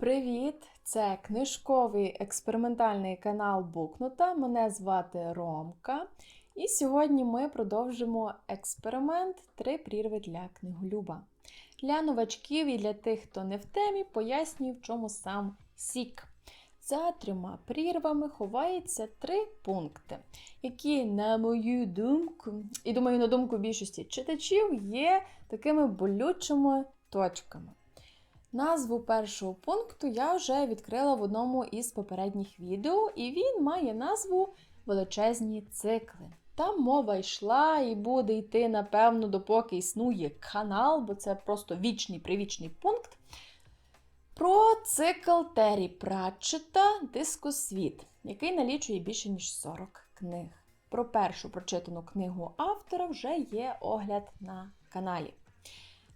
Привіт! Це книжковий експериментальний канал Букнута. Мене звати Ромка. І сьогодні ми продовжимо експеримент Три прірви для книголюба. Для новачків і для тих, хто не в темі, пояснюю, в чому сам сік. За трьома прірвами ховається три пункти, які, на мою думку, і думаю, на думку більшості читачів, є такими болючими точками. Назву першого пункту я вже відкрила в одному із попередніх відео, і він має назву Величезні цикли. Там мова йшла і буде йти, напевно, допоки існує канал, бо це просто вічний привічний пункт. Про цикл Террі Пратчета Дискосвіт, який налічує більше ніж 40 книг. Про першу прочитану книгу автора вже є огляд на каналі.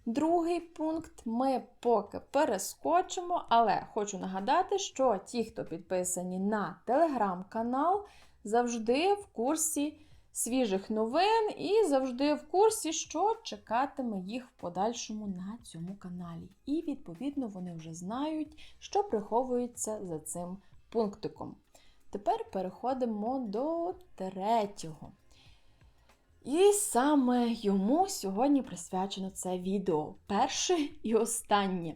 Другий пункт ми поки перескочимо, але хочу нагадати, що ті, хто підписані на телеграм-канал, завжди в курсі свіжих новин і завжди в курсі, що чекатиме їх в подальшому на цьому каналі. І, відповідно, вони вже знають, що приховується за цим пунктиком. Тепер переходимо до третього. І саме йому сьогодні присвячено це відео. Перше і останнє.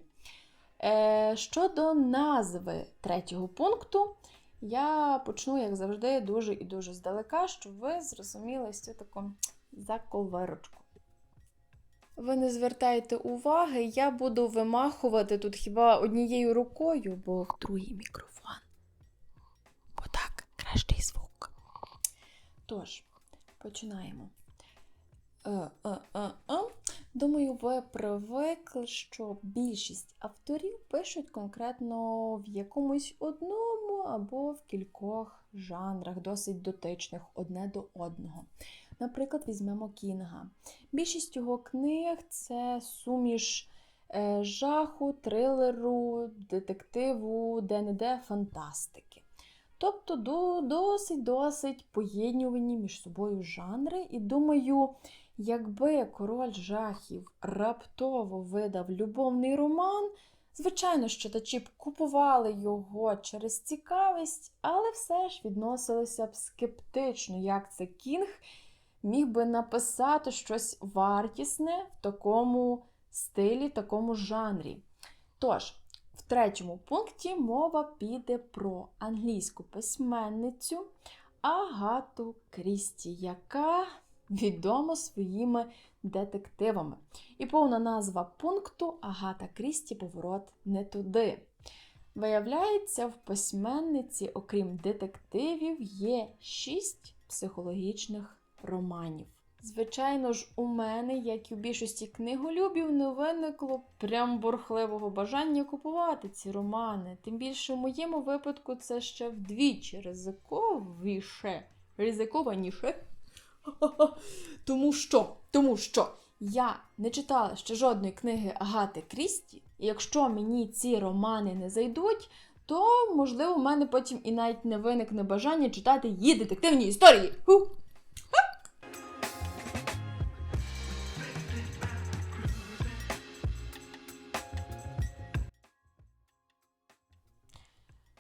Е, щодо назви третього пункту, я почну, як завжди, дуже і дуже здалека, щоб ви зрозуміли цю таку заковирочку. Ви не звертайте уваги, я буду вимахувати тут хіба однією рукою, бо другий мікрофон. Бо так, кращий звук. Тож, починаємо. Е, е, е. Думаю, ви привикли, що більшість авторів пишуть конкретно в якомусь одному або в кількох жанрах, досить дотичних одне до одного. Наприклад, візьмемо Кінга. Більшість його книг це суміш жаху, трилеру, детективу, де-не-де фантастики. Тобто досить-досить поєднювані між собою жанри, і думаю, Якби король жахів раптово видав любовний роман, звичайно, що читачі б купували його через цікавість, але все ж відносилися б скептично, як це Кінг міг би написати щось вартісне в такому стилі, такому жанрі. Тож, в третьому пункті мова піде про англійську письменницю Агату Крісті, яка відома своїми детективами. І повна назва пункту Агата Крісті Поворот не туди. Виявляється, в письменниці, окрім детективів, є шість психологічних романів. Звичайно ж, у мене, як і у більшості книголюбів, не виникло прям бурхливого бажання купувати ці романи. Тим більше в моєму випадку це ще вдвічі ризиковіше, ризикованіше. Тому що, тому що я не читала ще жодної книги Агати Крісті, і якщо мені ці романи не зайдуть, то, можливо, в мене потім і навіть не виникне бажання читати її детективні історії. Ху!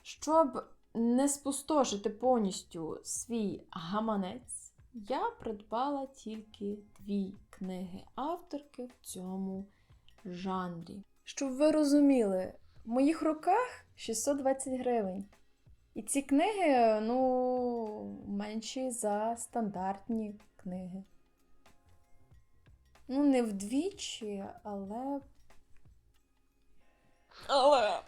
Щоб не спустошити повністю свій гаманець, я придбала тільки дві книги авторки в цьому жанрі. Щоб ви розуміли, в моїх руках 620 гривень. І ці книги, ну, менші за стандартні книги. Ну, не вдвічі, але. Але.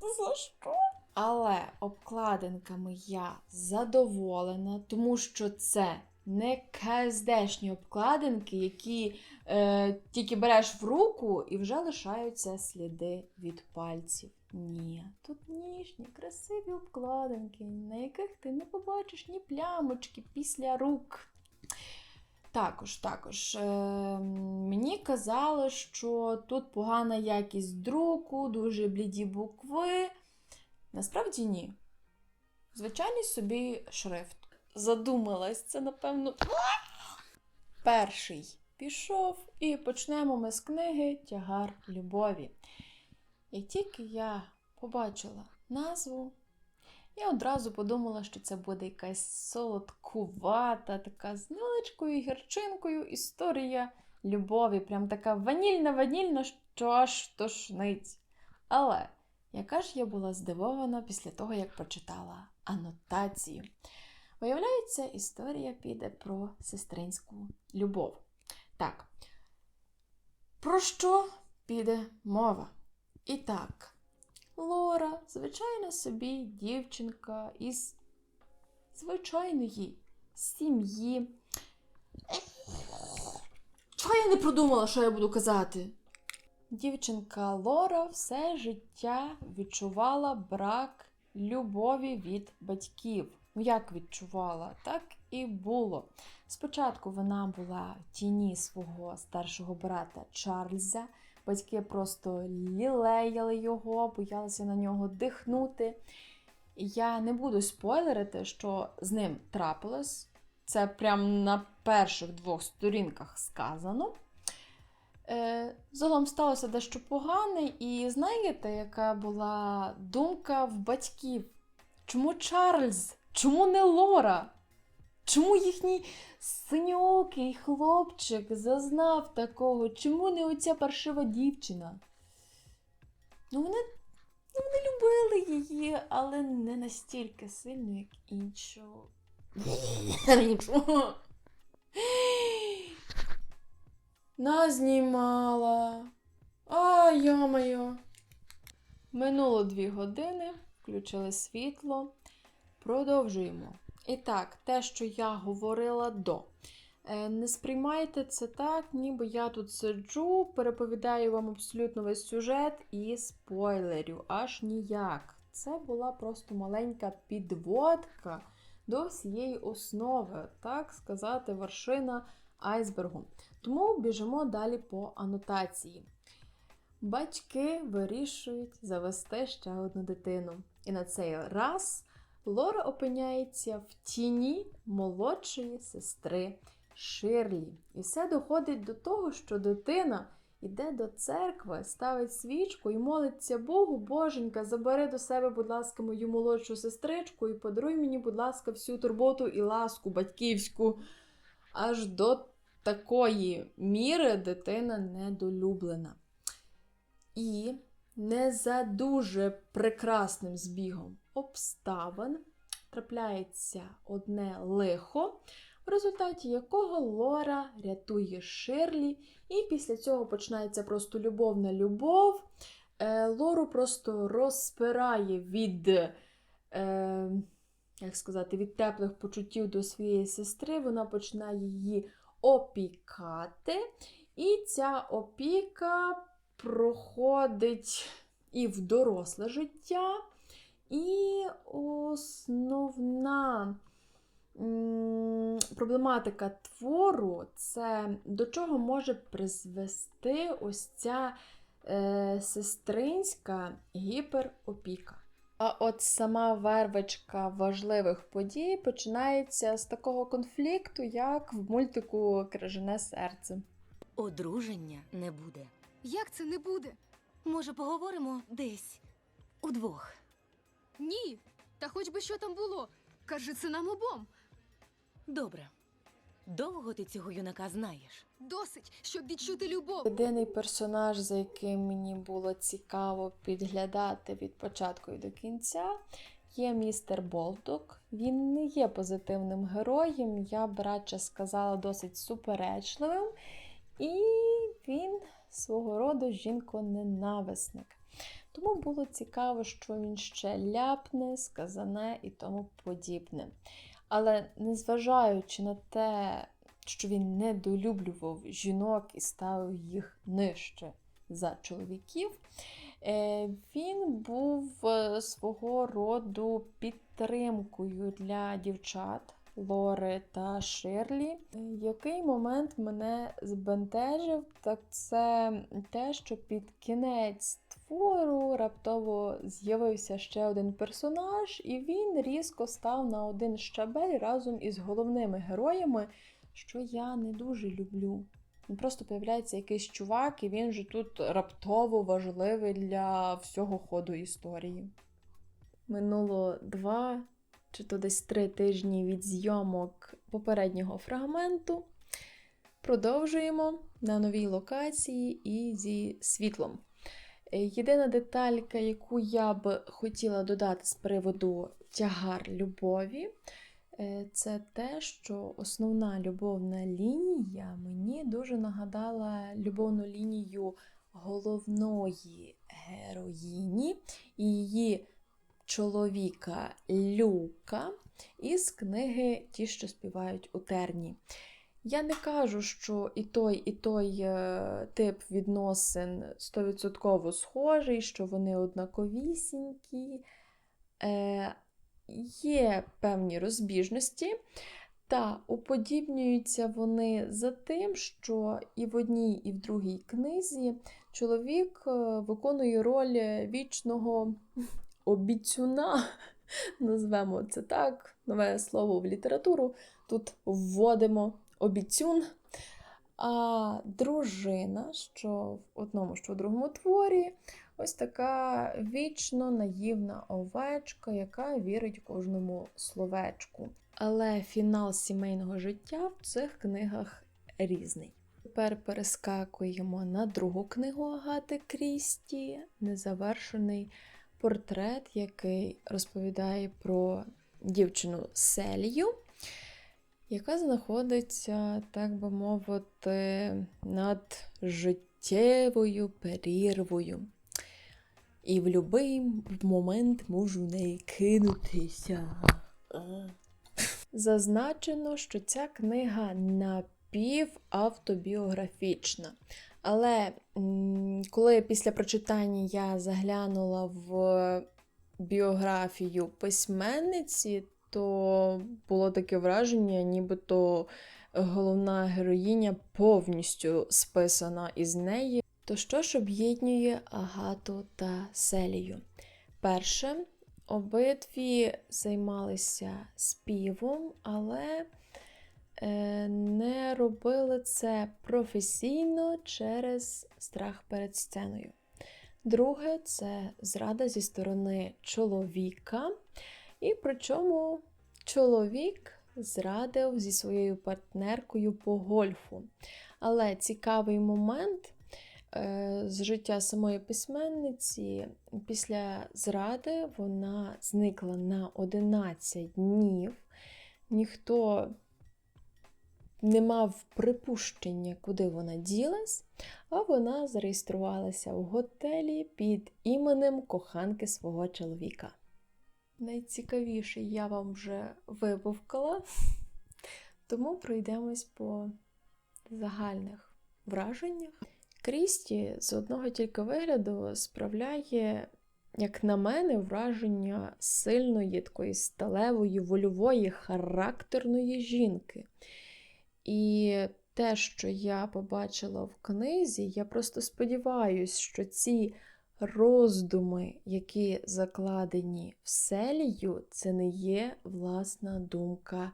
За що? Але обкладинками я задоволена, тому що це не КСДшні обкладинки, які е, тільки береш в руку і вже лишаються сліди від пальців. Ні, тут ніжні, красиві обкладинки, на яких ти не побачиш ні плямочки після рук. Також, також, е, мені казали, що тут погана якість друку, дуже бліді букви. Насправді ні. Звичайний собі шрифт. Задумалась це, напевно. Перший пішов, і почнемо ми з книги Тягар любові. Як тільки я побачила назву, я одразу подумала, що це буде якась солодкувата, така з невеличкою гірчинкою історія любові. Прям така ванільна-ванільна, що аж тошнить. Але яка ж я була здивована після того, як прочитала анотацію. Виявляється, історія піде про сестринську любов. Так, про що піде мова? І так, Лора, звичайна собі дівчинка із звичайної сім'ї. Чого я не продумала, що я буду казати? Дівчинка Лора все життя відчувала брак любові від батьків. Як відчувала, так і було. Спочатку вона була в тіні свого старшого брата Чарльза. Батьки просто лілеяли його, боялися на нього дихнути. Я не буду спойлерити, що з ним трапилось. Це прям на перших двох сторінках сказано. Е, Загалом сталося дещо погане, і знаєте, яка була думка в батьків? Чому Чарльз? Чому не Лора? Чому їхній синьокий хлопчик зазнав такого? Чому не оця паршива дівчина? Ну, вони, ну, вони любили її, але не настільки сильно, як іншу. Нічого. Назнімала. А, йо-моє. Минуло дві години, включили світло. Продовжуємо. І так, те, що я говорила до. Е, Не сприймайте це так, ніби я тут сиджу, переповідаю вам абсолютно весь сюжет і спойлерю. Аж ніяк. Це була просто маленька підводка до всієї основи, так сказати, вершина айсбергу. Тому біжимо далі по анотації. Батьки вирішують завести ще одну дитину. І на цей раз Лора опиняється в тіні молодшої сестри Ширлі. І все доходить до того, що дитина йде до церкви, ставить свічку і молиться Богу, Боженька, забери до себе, будь ласка, мою молодшу сестричку і подаруй мені, будь ласка, всю турботу і ласку батьківську. Аж до такої міри дитина недолюблена. І не за дуже прекрасним збігом обставин трапляється одне лихо, в результаті якого Лора рятує Ширлі, і після цього починається просто любовна любов. Е, Лору просто розпирає від, е, як сказати, від теплих почуттів до своєї сестри. Вона починає її опікати. І ця опіка проходить і в доросле життя. І основна проблематика твору це до чого може призвести ось ця е, сестринська гіперопіка. А от сама вервочка важливих подій починається з такого конфлікту, як в мультику Крижане серце. Одруження не буде. Як це не буде? Може, поговоримо десь удвох. Ні. Та хоч би що там було. Кажи це нам обом. Добре. Довго ти цього юнака знаєш? Досить, щоб відчути любов. Єдиний персонаж, за яким мені було цікаво підглядати від початку і до кінця, є містер Болток. Він не є позитивним героєм, я б радше сказала, досить суперечливим. І він свого роду жінко-ненависник. Тому було цікаво, що він ще ляпне, сказане і тому подібне. Але незважаючи на те, що він недолюблював жінок і ставив їх нижче за чоловіків, е, він був е, свого роду підтримкою для дівчат. Лори та Ширлі. Е, Який момент мене збентежив, так це те, що під кінець твору раптово з'явився ще один персонаж, і він різко став на один щабель разом із головними героями, що я не дуже люблю. Просто появляється якийсь чувак, і він же тут раптово важливий для всього ходу історії. Минуло два чи то десь три тижні від зйомок попереднього фрагменту. Продовжуємо на новій локації і зі світлом. Е, Єдина деталька, яку я б хотіла додати з приводу тягар любові, е, це те, що основна любовна лінія мені дуже нагадала любовну лінію головної героїні і її чоловіка Люка із книги Ті, що співають у терні. Я не кажу, що і той, і той е, тип відносин 100% схожий, що вони однаковісінькі. Е, є певні розбіжності, та уподібнюються вони за тим, що і в одній, і в другій книзі чоловік е, виконує роль вічного обіцюна, назвемо це так, нове слово в літературу. Тут вводимо обіцюн. А дружина, що в одному, що в другому творі, ось така вічно наївна овечка, яка вірить кожному словечку. Але фінал сімейного життя в цих книгах різний. Тепер перескакуємо на другу книгу Агати Крісті, незавершений портрет, який розповідає про дівчину Селію, яка знаходиться, так би мовити, над життєвою перірвою. І в будь-який момент можу в неї кинутися. Зазначено, що ця книга напівавтобіографічна. Але коли після прочитання я заглянула в біографію письменниці, то було таке враження, нібито головна героїня повністю списана із неї. То що ж об'єднує Агату та Селію? Перше, обидві займалися співом, але е, не робили це професійно через страх перед сценою. Друге, це зрада зі сторони чоловіка. І причому чоловік зрадив зі своєю партнеркою по гольфу. Але цікавий момент е, з життя самої письменниці після зради вона зникла на 11 днів. Ніхто не мав припущення, куди вона ділась, а вона зареєструвалася в готелі під іменем коханки свого чоловіка. Найцікавіше я вам вже вибовкала, тому пройдемось по загальних враженнях. Крісті з одного тільки вигляду справляє, як на мене, враження сильної, такої сталевої, вольової, характерної жінки. І те, що я побачила в книзі, я просто сподіваюся, що ці роздуми, які закладені в селію, це не є власна думка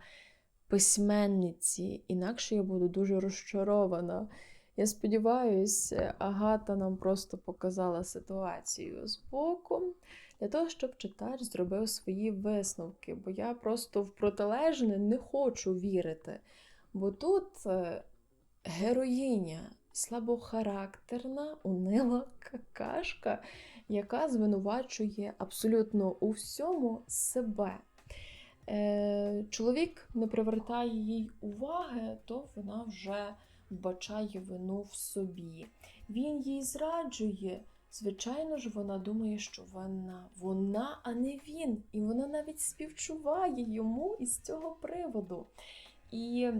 письменниці. Інакше я буду дуже розчарована. Я сподіваюся, Агата нам просто показала ситуацію з боку для того, щоб читач зробив свої висновки, бо я просто в протилежне не хочу вірити. Бо тут е, героїня слабохарактерна, унила какашка, яка звинувачує абсолютно у всьому себе. Е, чоловік не привертає їй уваги, то вона вже вбачає вину в собі. Він їй зраджує. Звичайно ж, вона думає, що вона вона, а не він. І вона навіть співчуває йому із цього приводу. І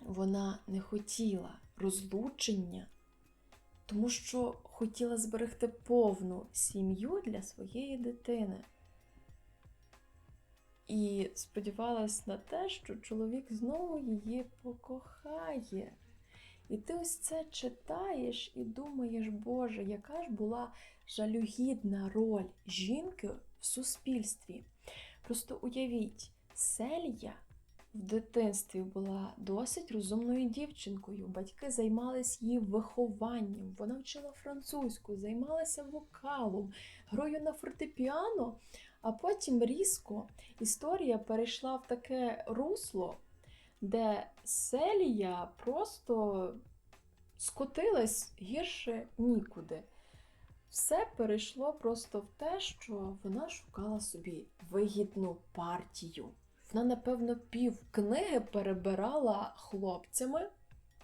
вона не хотіла розлучення, тому що хотіла зберегти повну сім'ю для своєї дитини. І сподівалась на те, що чоловік знову її покохає. І ти ось це читаєш і думаєш, Боже, яка ж була жалюгідна роль жінки в суспільстві. Просто уявіть, Селія в дитинстві була досить розумною дівчинкою. Батьки займалися її вихованням. Вона вчила французьку, займалася вокалом, грою на фортепіано. А потім різко історія перейшла в таке русло, де Селія просто скотилась гірше нікуди. Все перейшло просто в те, що вона шукала собі вигідну партію. Вона, напевно, пів книги перебирала хлопцями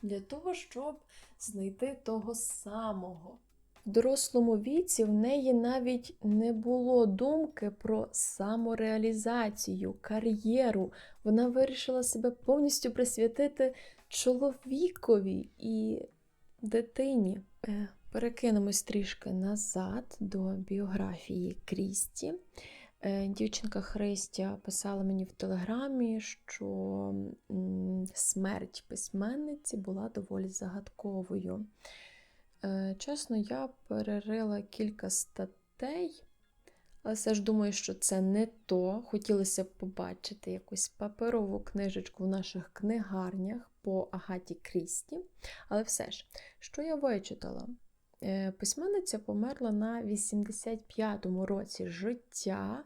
для того, щоб знайти того самого. В дорослому віці в неї навіть не було думки про самореалізацію, кар'єру. Вона вирішила себе повністю присвятити чоловікові і дитині. Е, Перекинемось трішки назад до біографії Крісті. Е, Дівчинка Христя писала мені в телеграмі, що смерть письменниці була доволі загадковою. Е, Чесно, я перерила кілька статей, але все ж думаю, що це не то. Хотілося б побачити якусь паперову книжечку в наших книгарнях по Агаті Крісті. Але все ж, що я вичитала? Е, Письменниця померла на 85-му році життя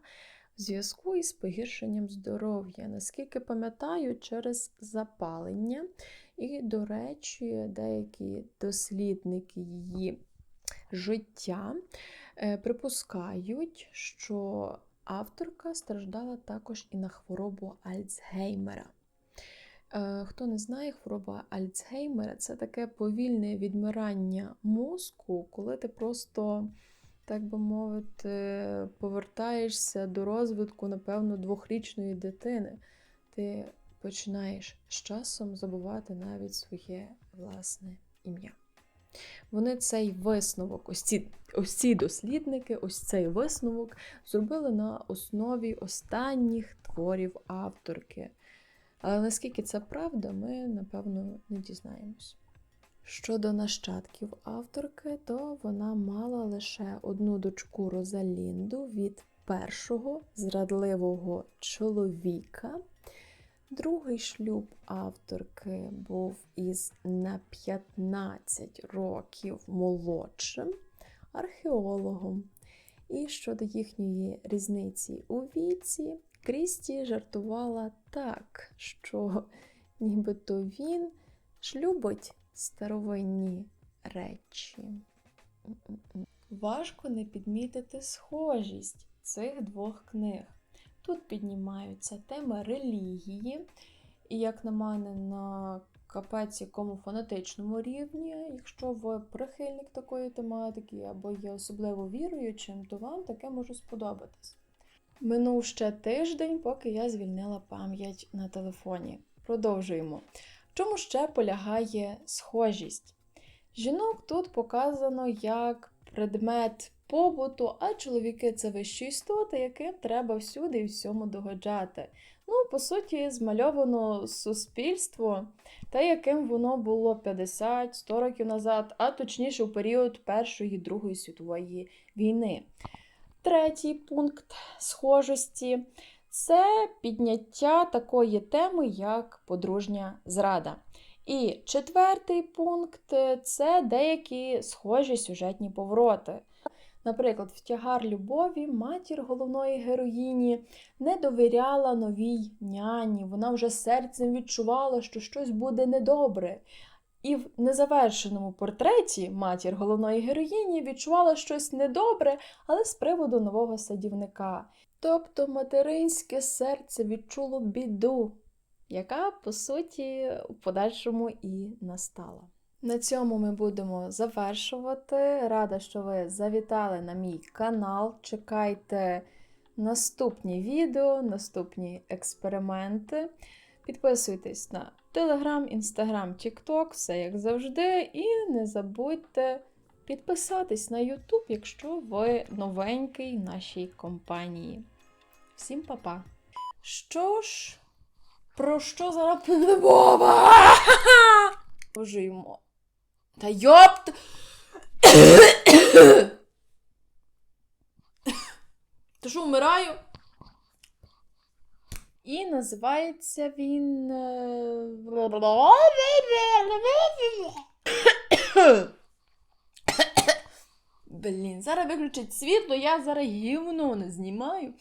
в зв'язку із погіршенням здоров'я. Наскільки пам'ятаю, через запалення. І, до речі, деякі дослідники її життя е, припускають, що авторка страждала також і на хворобу Альцгеймера. Е, Хто не знає, хвороба Альцгеймера це таке повільне відмирання мозку, коли ти просто, так би мовити, повертаєшся до розвитку, напевно, двохрічної дитини. Ти починаєш з часом забувати навіть своє власне ім'я. Вони цей висновок, ось ці, ось ці дослідники, ось цей висновок зробили на основі останніх творів авторки. Але наскільки це правда, ми, напевно, не дізнаємось. Щодо нащадків авторки, то вона мала лише одну дочку Розалінду від першого зрадливого чоловіка. Другий шлюб авторки був із на 15 років молодшим археологом. І щодо їхньої різниці у віці, Крісті жартувала так, що нібито він шлюбить старовинні речі. Важко не підмітити схожість цих двох книг. Тут піднімаються теми релігії, і, як на мене, на капець якому фанатичному рівні, якщо ви прихильник такої тематики або є особливо віруючим, то вам таке може сподобатись. Минув ще тиждень, поки я звільнила пам'ять на телефоні. Продовжуємо. В чому ще полягає схожість? Жінок тут показано як предмет побуту, а чоловіки це вищі істоти, яким треба всюди і всьому догоджати. Ну, по суті, змальовано суспільство, те, яким воно було 50-100 років назад, а точніше у період Першої і Другої світової війни. Третій пункт схожості це підняття такої теми, як подружня зрада. І четвертий пункт це деякі схожі сюжетні повороти. Наприклад, в тягар любові матір головної героїні не довіряла новій няні. Вона вже серцем відчувала, що щось буде недобре. І в незавершеному портреті матір головної героїні відчувала щось недобре, але з приводу нового садівника. Тобто материнське серце відчуло біду, яка, по суті, у подальшому і настала. На цьому ми будемо завершувати. Рада, що ви завітали на мій канал. Чекайте наступні відео, наступні експерименти. Підписуйтесь на Телеграм, Інстаграм, Тікток, все як завжди. І не забудьте підписатись на YouTube, якщо ви новенький нашій компанії. Всім па-па! Що ж, про що зараз буде мова? Божимо. Та йопт! Ти що, вмираю? І називається він. е, Блін, зараз виключить світло, я зараз гівно не знімаю.